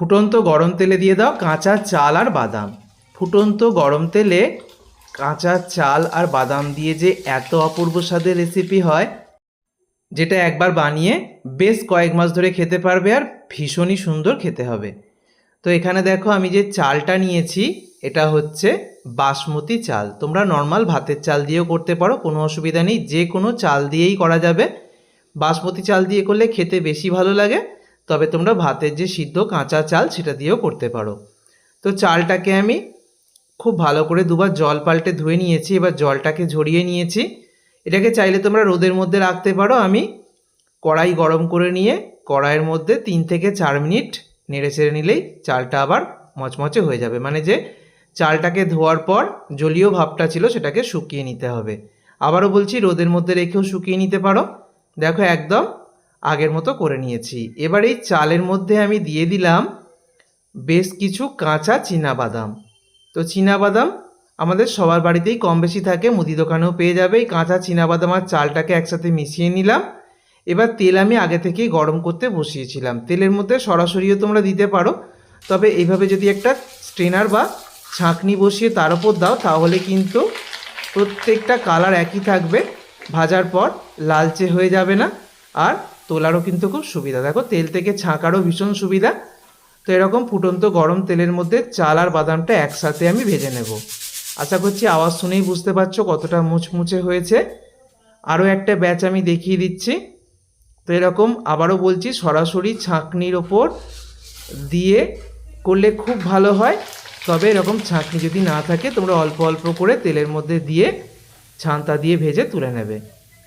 ফুটন্ত গরম তেলে দিয়ে দাও কাঁচা চাল আর বাদাম। ফুটন্ত গরম তেলে কাঁচা চাল আর বাদাম দিয়ে যে এত অপূর্ব স্বাদের রেসিপি হয়, যেটা একবার বানিয়ে বেশ কয়েক মাস ধরে খেতে পারবে আর ভীষণই সুন্দর খেতে হবে। তো এখানে দেখো আমি যে চালটা নিয়েছি, এটা হচ্ছে বাসমতি চাল। তোমরা নর্মাল ভাতের চাল দিয়েও করতে পারো, কোনো অসুবিধা নেই। যে কোনো চাল দিয়েই করা যাবে। বাসমতি চাল দিয়ে করলে খেতে বেশি ভালো লাগে। তবে তোমরা ভাতের যে সিদ্ধ কাঁচা চাল সেটা দিয়েও করতে পারো। তো চালটাকে আমি খুব ভালো করে দুবার জল পাল্টে ধুয়ে নিয়েছি, এবার জলটাকে ঝরিয়ে নিয়েছি। এটাকে চাইলে তোমরা রোদের মধ্যে রাখতে পারো। আমি কড়াই গরম করে নিয়ে কড়াইয়ের মধ্যে তিন থেকে চার মিনিট নেড়ে চেড়ে নিলেই চালটা আবার মচমচে হয়ে যাবে। মানে যে চালটাকে ধোয়ার পর জলীয় ভাবটা ছিল সেটাকে শুকিয়ে নিতে হবে। আবারও বলছি, রোদের মধ্যে রেখেও শুকিয়ে নিতে পারো। দেখো একদম আগের মতো করে নিয়েছি। এবার এই চালের মধ্যে আমি দিয়ে দিলাম বেশ কিছু কাঁচা বাদাম তো বাদাম আমাদের সবার বাড়িতেই কম বেশি থাকে, মুদি দোকানেও পেয়ে যাবে। এই কাঁচা বাদাম আর চালটাকে একসাথে মিশিয়ে নিলাম। এবার তেল আমি আগে থেকেই গরম করতে বসিয়েছিলাম। তেলের মধ্যে সরাসরিও তোমরা দিতে পারো। তবে এইভাবে যদি একটা স্ট্রেনার বা ছাঁকনি বসিয়ে তার উপর দাও, তাহলে কিন্তু প্রত্যেকটা কালার একই থাকবে। ভাজার পর লালচে হয়ে যাবে না। আর তোলারও কিন্তু খুব সুবিধা। দেখো, তেল থেকে ছাঁকারও ভীষণ সুবিধা। তো এরকম ফুটন্ত গরম তেলের মধ্যে চাল আর বাদামটা একসাথে আমি ভেজে নেব। আশা করছি আওয়াজ শুনেই বুঝতে পারছ কতটা মুচমুচে হয়েছে। আরও একটা ব্যাচ আমি দেখিয়ে দিচ্ছি। তো এরকম আবারও বলছি, সরাসরি ছাঁকনির ওপর দিয়ে করলে খুব ভালো হয়। তবে এরকম ছাঁকনি যদি না থাকে, তোমরা অল্প অল্প করে তেলের মধ্যে দিয়ে ছান্তা দিয়ে ভেজে তুলে নেবে।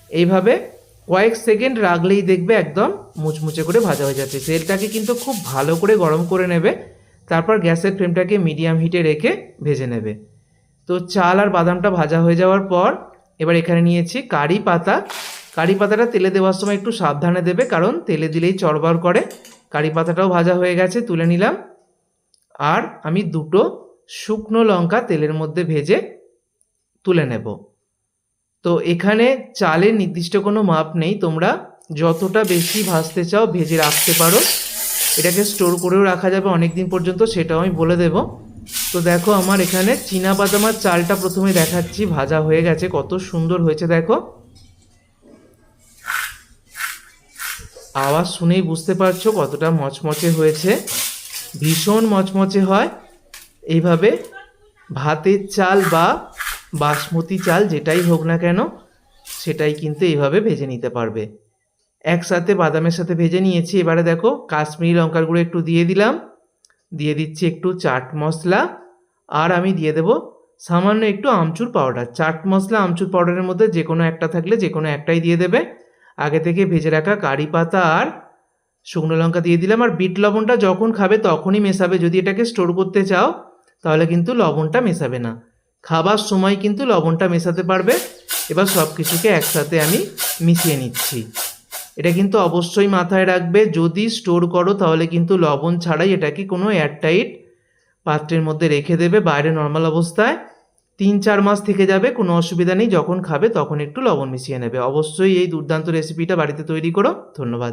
এইভাবে কয়েক সেকেন্ড রাখলেই দেখবে একদম মুচমুচে করে ভাজা হয়ে যাচ্ছে। তেলটাকে কিন্তু খুব ভালো করে গরম করে নেবে, তারপর গ্যাসের ফ্লেমটাকে মিডিয়াম হিটে রেখে ভেজে নেবে। তো চাল আর বাদামটা ভাজা হয়ে যাওয়ার পর এবার এখানে নিয়েছি কারি পাতা। কারি পাতাটা তেলে দেওয়ার সময় একটু সাবধানে দেবে, কারণ তেলে দিলেই চড়বড় করে। কারি পাতাটাও ভাজা হয়ে গেছে, তুলে নিলাম। আর আমি দুটো শুকনো লঙ্কা তেলের মধ্যে ভেজে তুলে নেব। তো এখানে চালের নির্দিষ্ট কোনো মাপ নেই। তোমরা যতটা বেশি ভাজতে চাও ভেজে রাখতে পারো। এটাকে স্টোর করেও রাখা যাবে অনেক দিন পর্যন্ত, সেটাও আমি বলে দেব। তো দেখো আমার এখানে চীনা আর চালটা প্রথমে দেখাচ্ছি, ভাজা হয়ে গেছে, কত সুন্দর হয়েছে দেখো। আওয়াজ শুনেই বুঝতে পারছ কতটা মচমচে হয়েছে। ভীষণ মচমচে হয়। এইভাবে ভাতের চাল বা বাসমতি চাল যেটাই হোক না কেন, সেটাই কিন্তু এইভাবে ভেজে নিতে পারবে। একসাথে বাদামের সাথে ভেজে নিয়েছি। এবারে দেখো, কাশ্মীরি লঙ্কার গুঁড়ো একটু দিয়ে দিলাম। দিয়ে দিচ্ছি একটু চাট মশলা। আর আমি দিয়ে দেবো সামান্য একটু আমচুর পাউডার। চাট মশলা, আমচুর পাউডারের মধ্যে যে কোনো একটা থাকলে যে কোনো একটাই দিয়ে দেবে। আগে থেকে ভেজে রাখা কারি পাতা আর শুকনো লঙ্কা দিয়ে দিলাম। আর বিট লবণটা যখন খাবে তখনই মেশাবে। যদি এটাকে স্টোর করতে চাও, তাহলে কিন্তু লবণটা মেশাবে না। খাবার সময় কিন্তু লবণটা মেশাতে পারবে। এবার সব কিছুকে একসাথে আমি মিশিয়ে নিচ্ছি। এটা কিন্তু অবশ্যই মাথায় রাখবে, যদি স্টোর করো তাহলে কিন্তু লবণ ছাড়াই এটাকে কোনো এয়ারটাইট পাত্রের মধ্যে রেখে দেবে বাইরে নর্মাল অবস্থায়। তিন চার মাস থেকে যাবে, কোনো অসুবিধা নেই, যখন খাবে তখন একটু লবণ মিশিয়ে নেবে। অবশ্যই এই দুর্দান্ত রেসিপিটা বাড়িতে তৈরি করো। ধন্যবাদ।